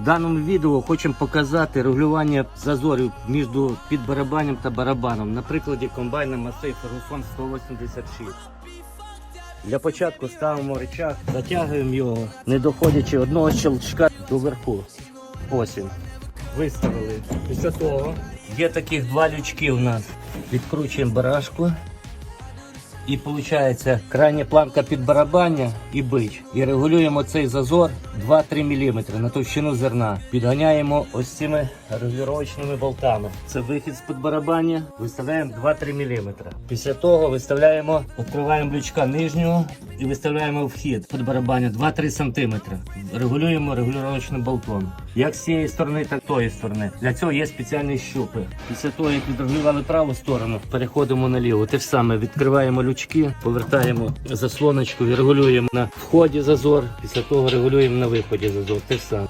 В даному відео хочемо показати регулювання зазорів між підбарабанням та барабаном на прикладі комбайна Масей Фергусон 186. Для початку ставимо рычаг, затягуємо його, не доходячи одного щелчка до верху. Ось він. Виставили. Після того є таких два лючки у нас. Відкручуємо барашку. І виходить крайня планка під барабання і бич. І регулюємо цей зазор 2-3 мм на товщину зерна. Підганяємо ось цими регулювачними болтами. Це вихід з під барабання. Виставляємо 2-3 мм. Після того виставляємо, відкриваємо лючка нижнього і виставляємо вхід під барабання 2-3 см. Регулюємо регулювачним болтом. Як з цієї сторони, так з тої сторони. Для цього є спеціальні щупи. Після того, як відрегулювали праву сторону, переходимо на ліву. Те ж саме відкриваємо лючки, повертаємо заслоночку, і регулюємо на вході зазор. Після того регулюємо на виході з Те ж саме.